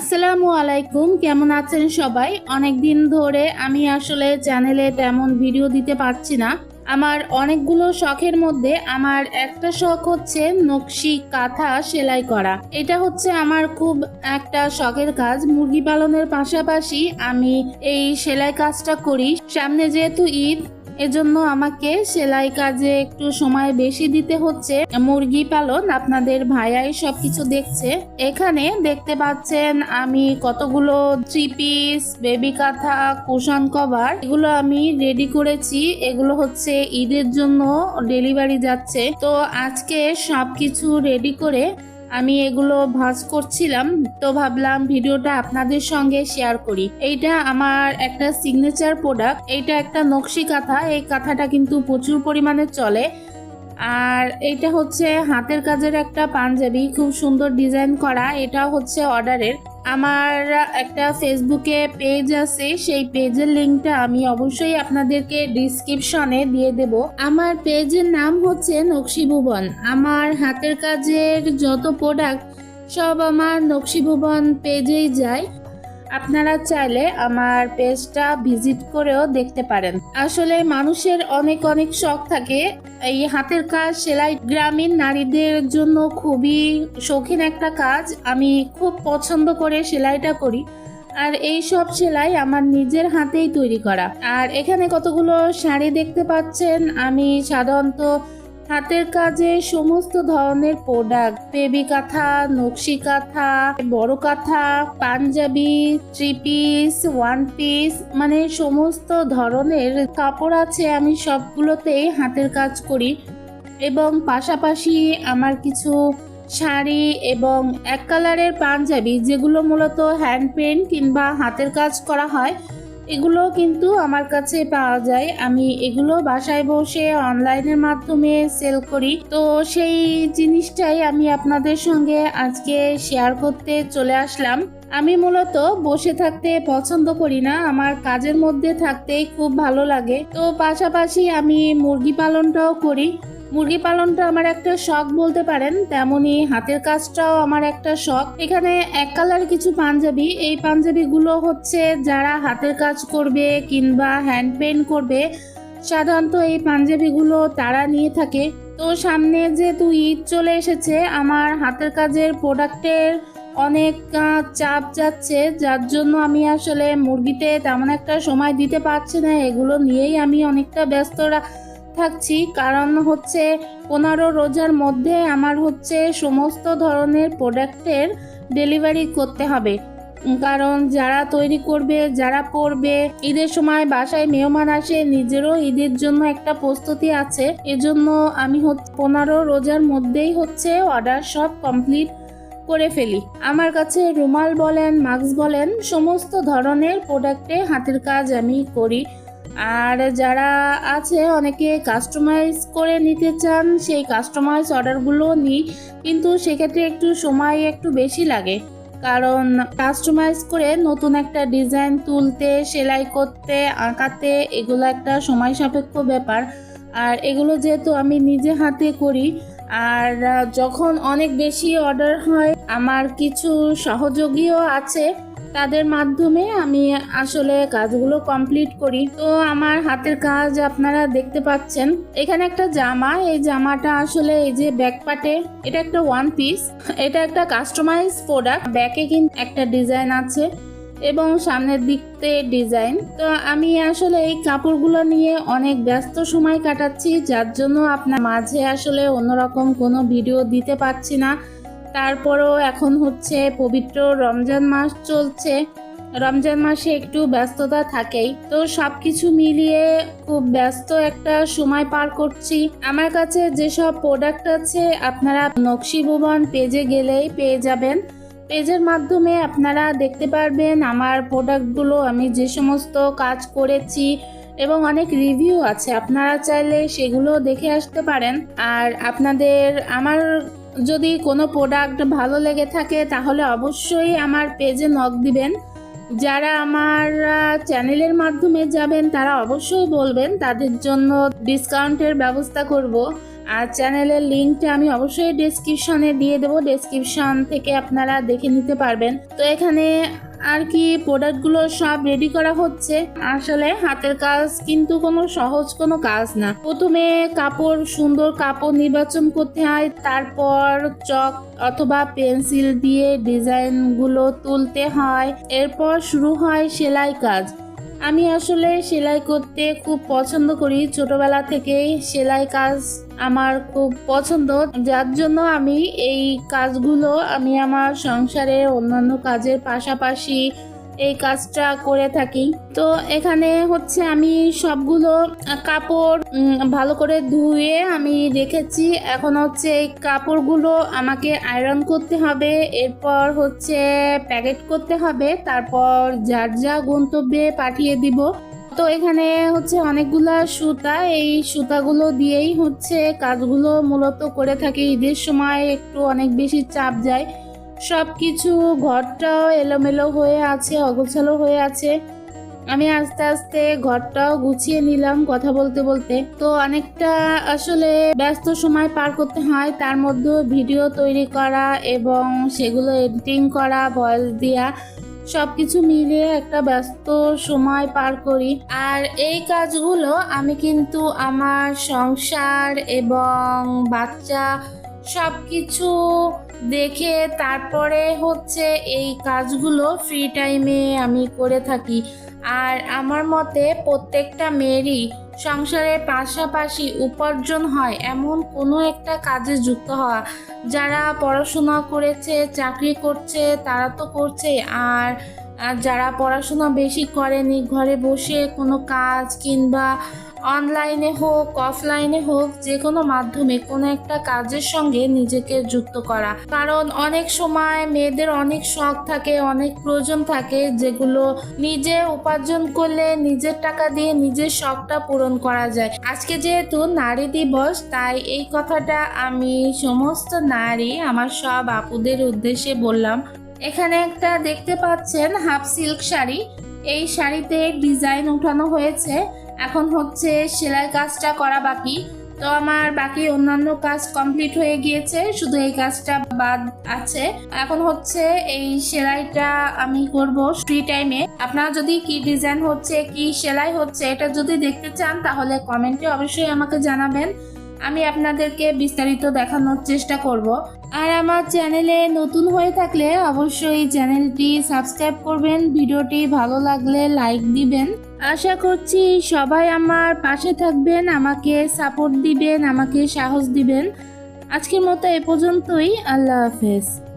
আসসালামু আলাইকুম, কেমন আছেন সবাই? অনেক দিন ধরে আমি আসলে চ্যানেলে তেমন ভিডিও দিতে পারছি না। আমার অনেকগুলো শখের মধ্যে আমার একটা শখ হচ্ছে নকশি কাঁথা সেলাই করা। এটা হচ্ছে আমার খুব একটা শখের কাজ। মুরগি পালনের পাশাপাশি আমি এই সেলাই কাজটা করি। সামনে যেহেতু ঈদ এজন্য আমাকে সেলাই কাজে একটু সময় বেশি দিতে হচ্ছে। মুরগি পালন আপনাদের ভাইয়াই সবকিছু দেখছে। এখানে দেখতে পাচ্ছেন আমি কতগুলো থ্রি পিস বেবি কাঁথা কুশন কভার এগুলো আমি রেডি করেছি। এগুলো হচ্ছে ঈদের জন্য ডেলিভারি যাচ্ছে। তো আজকে সবকিছু রেডি করে আমি এগুলো ভাজ করছিলাম, তো ভাবলাম ভিডিওটা আপনাদের সঙ্গে শেয়ার করি। এইটা আমার একটা সিগনেচার প্রোডাক্ট এইটা একটা নকশি কাঁথা, এই কাঁথাটা কিন্তু প্রচুর পরিমাণে চলে। আর এইটা হচ্ছে হাতের কাজের একটা পাঞ্জাবি, খুব সুন্দর ডিজাইন করা এটা হচ্ছে অর্ডারের আমার একটা ফেসবুকে পেজ আছে, সেই পেজের লিঙ্কটা আমি অবশ্যই আপনাদেরকে ডিসক্রিপশনে দিয়ে দেব। আমার পেজের নাম হচ্ছে নকশি ভুবন। আমার হাতের কাজের যত প্রোডাক্ট সব আমার নকশি ভুবন পেজেই যায়। আপনারা চাইলে আমার পেজটা ভিজিট করেও দেখতে পারেন। আসলে মানুষের অনেক অনেক শখ থাকে। এই হাতের কাজ, সেলাই গ্রামীণ নারীদের জন্য খুবই শৌখিন একটা কাজ। আমি খুব পছন্দ করে সেলাইটা করি। আর এই সব সেলাই আমার নিজের হাতেই তৈরি করা। আর এখানে কতগুলো শাড়ি দেখতে পাচ্ছেন, আমি সাধারণত হাতের কাজে সমস্ত ধরনের প্রোডাক্ট বেবি কাঁথা, নকশি কাঁথা, বড় কাঁথা, Punjabi three piece one piece মানে সমস্ত ধরনের কাপড় আছে আমি সবগুলোতেই হাতের কাজ করি। এবং পাশাপাশি আমার কিছু শাড়ি এবং এক কালারের পাঞ্জাবি যেগুলো মূলত হ্যান্ড পেন্ট কিংবা হাতের কাজ করা হয় এগুলো কিন্তু আমার কাছে পাওয়া যায়। আমি এগুলো বাসায় বসে অনলাইনের মাধ্যমে সেল করি। তো সেই জিনিসটাই আমি আপনাদের সঙ্গে আজকে শেয়ার করতে চলে আসলাম। আমি মূলত বসে থাকতে পছন্দ করি না। আমার কাজের মধ্যে থাকতেই খুব ভালো লাগে। তো পাশাপাশি আমি মুরগি পালনটাও করি। মুরগি পালনটা আমার একটা শখ বলতে পারেন, তেমনি হাতের কাজটাও আমার একটা শখ। এখানে এক কালার কিছু পাঞ্জাবি, এই পাঞ্জাবিগুলো হচ্ছে যারা হাতের কাজ করবে কিংবা হ্যান্ড পেন্ট করবে, সাধারণত এই পাঞ্জাবিগুলো তারা নিয়ে থাকে। তো সামনে যেহেতু ঈদ চলে এসেছে, আমার হাতের কাজের প্রোডাক্টের অনেক চাপ যাচ্ছে, যার জন্য আমি আসলে মুরগিতে তেমন একটা সময় দিতে পারছি না, এগুলো নিয়েই আমি অনেকটা ব্যস্ত থাকছি, কারণ হচ্ছে পনেরো রোজার মধ্যে আমার হচ্ছে সমস্ত ধরনের প্রোডাক্টের ডেলিভারি করতে হবে। কারণ যারা তৈরি করবে, যারা পরবে, ঈদের সময় বাসায় মেহমান আসে, নিজেরও ঈদের জন্য একটা প্রস্তুতি আছে। এজন্য আমি পনেরো রোজার মধ্যেই হচ্ছে অর্ডার সব কমপ্লিট করে ফেলি। আমার কাছে রুমাল বলেন, মাস্ক বলেন, সমস্ত ধরনের প্রোডাক্টে হাতের কাজ আমি করি। আর যারা আছে, অনেকে কাস্টমাইজ করে নিতে চান, সেই কাস্টমাইজ অর্ডারগুলো নিই। কিন্তু সেক্ষেত্রে একটু সময় একটু বেশি লাগে। কারণ কাস্টমাইজ করে নতুন একটা ডিজাইন তুলতে, সেলাই করতে, আঁকাতে, এগুলো একটা সময় সাপেক্ষ ব্যাপার। আর এগুলো যেহেতু আমি নিজে হাতে করি, আর যখন অনেক বেশি অর্ডার হয়, আমার কিছু সহযোগীও আছে। তাদের মাধ্যমে আমি আসলে কাজগুলো কমপ্লিট করি। তো আমার হাতের কাজ আপনারা দেখতে পাচ্ছেন। এখানে একটা জামা, এই জামাটা আসলে এই যে ব্যাক পাটে এটা একটা ওয়ান পিস এটা একটা কাস্টমাইজ প্রোডাক্ট ব্যাকে কিন্তু একটা ডিজাইন আছে এবং সামনের দিকতে ডিজাইন তো আমি আসলে এই কাপড়গুলো নিয়ে অনেক ব্যস্ত সময় কাটাচ্ছি, যার জন্য আপনার মাঝে আসলে অন্যরকম কোনো ভিডিও দিতে পারছি না। তারপরও এখন হচ্ছে পবিত্র রমজান মাস চলছে। রমজান মাসে একটু ব্যস্ততা থাকেই। তো সব কিছু মিলিয়ে খুব ব্যস্ত একটা সময় পার করছি। আমার কাছে যেসব প্রোডাক্ট আছে, আপনারা নকশি ভুবন পেজে গেলেই পেয়ে যাবেন। পেজের মাধ্যমে আপনারা দেখতে পারবেন আমার প্রোডাক্টগুলো আমি যে সমস্ত কাজ করেছি এবং অনেক রিভিউ আছে। আপনারা চাইলে সেগুলো দেখে আসতে পারেন। আর আপনাদের, আমার যদি কোনো প্রোডাক্ট ভালো লেগে থাকে, তাহলে অবশ্যই আমার পেজে নক দিবেন। যারা আমার চ্যানেলের মাধ্যমে যাবেন, তারা অবশ্যই বলবেন, তাদের জন্য ডিসকাউন্টের ব্যবস্থা করব। আর চ্যানেলের লিঙ্কটা আমি অবশ্যই ডেসক্রিপশনে দিয়ে দেবো। ডেসক্রিপশন থেকে আপনারা দেখে নিতে পারবেন। তো এখানে আর কি প্রোডাক্টগুলো সব রেডি করা হচ্ছে। আসলে হাতের কাজ কিন্তু কোনো সহজ কোনো কাজ না। প্রথমে কাপড়, সুন্দর কাপড় নির্বাচন করতে হয়, তারপর চক অথবা পেন্সিল দিয়ে ডিজাইনগুলো তুলতে হয়, এরপর শুরু হয় সেলাই কাজ। আমি আসলে সেলাই করতে খুব পছন্দ করি। ছোটবেলা থেকেই সেলাই কাজ আমার খুব পছন্দ। যার জন্য আমি এই কাজগুলো আমি আমার সংসারে অন্যান্য কাজের পাশাপাশি এই কাজটা করে থাকি। তো এখানে হচ্ছে আমি সবগুলো কাপড় ভালো করে ধুয়ে আমি রেখেছি। এখন হচ্ছে এই কাপড়গুলো আমাকে আয়রন করতে হবে, এরপর হচ্ছে প্যাকেট করতে হবে, তারপর যার যা গন্তব্যে পাঠিয়ে দিব। তো এখানে হচ্ছে অনেকগুলা সুতা, এই সুতাগুলো দিয়েই হচ্ছে কাজগুলো মূলত করে থাকি। ঈদের সময় একটু অনেক বেশি চাপ যায়। সব কিছু ঘরটাও এলোমেলো হয়ে আছে, অগোছালো হয়ে আছে। আমি আস্তে আস্তে ঘরটাও গুছিয়ে নিলাম কথা বলতে বলতে। তো অনেকটা আসলে ব্যস্ত সময় পার করতে হয়, তার মধ্যে ভিডিও তৈরি করা এবং সেগুলো এডিটিং করা, ভয়েস দেওয়া সব কিছু মিলিয়ে একটা ব্যস্ত সময় পার করি। আর এই কাজগুলো আমি কিন্তু আমার সংসার এবং বাচ্চা সব কিছু দেখে তারপরে হচ্ছে এই কাজগুলো ফ্রি টাইমে আমি করে থাকি। আর আমার মতে প্রত্যেকটা মেয়েরই সংসারের পাশাপাশি উপার্জন হয় এমন কোনো একটা কাজে যুক্ত হওয়া। যারা পড়াশোনা করেছে, চাকরি করছে, তারা তো করছে আর যারা পড়াশোনা বেশি করেনি, ঘরে বসে কোনো কাজ কিংবা অনলাইনে হোক অফলাইনে হোক যে কোনো মাধ্যমে কোনো একটা কাজের সঙ্গে নিজেকে যুক্ত করা। কারণ অনেক সময় মেয়েদের অনেক শখ থাকে, অনেক প্রয়োজন থাকে, যেগুলো নিজে উপার্জন করলে নিজের টাকা দিয়ে নিজের শখটা পূরণ করা যায়। আজকে যেহেতু নারী দিবস, তাই এই কথাটা আমি সমস্ত নারী, আমার সব আপুদের উদ্দেশ্যে বললাম। এখানে একটা দেখতে পাচ্ছেন হাফ সিল্ক শাড়ি। এই শাড়িতে ডিজাইন উঠানো হয়েছে। এখন হচ্ছে সেলাই কাজটা করা বাকি। তো আমার বাকি অন্যান্য কাজ কমপ্লিট হয়ে গিয়েছে, শুধু এই কাজটা বাদ আছে। এখন হচ্ছে এই সেলাইটা আমি করব ফ্রি টাইমে আপনারা যদি কি ডিজাইন হচ্ছে, কি সেলাই হচ্ছে, এটা যদি দেখতে চান, তাহলে কমেন্টে অবশ্যই আমাকে জানাবেন। আমি আপনাদেরকে বিস্তারিত দেখানোর চেষ্টা করব। আর আমার চ্যানেলে নতুন হয়ে থাকলে অবশ্যই চ্যানেলটি সাবস্ক্রাইব করবেন, ভিডিওটি ভালো লাগলে লাইক দিবেন। আশা করছি সবাই আমার পাশে থাকবেন, আমাকে সাপোর্ট দিবেন, আমাকে সাহস দিবেন। আজকের মতো এ পর্যন্তই, আল্লাহ হাফেজ।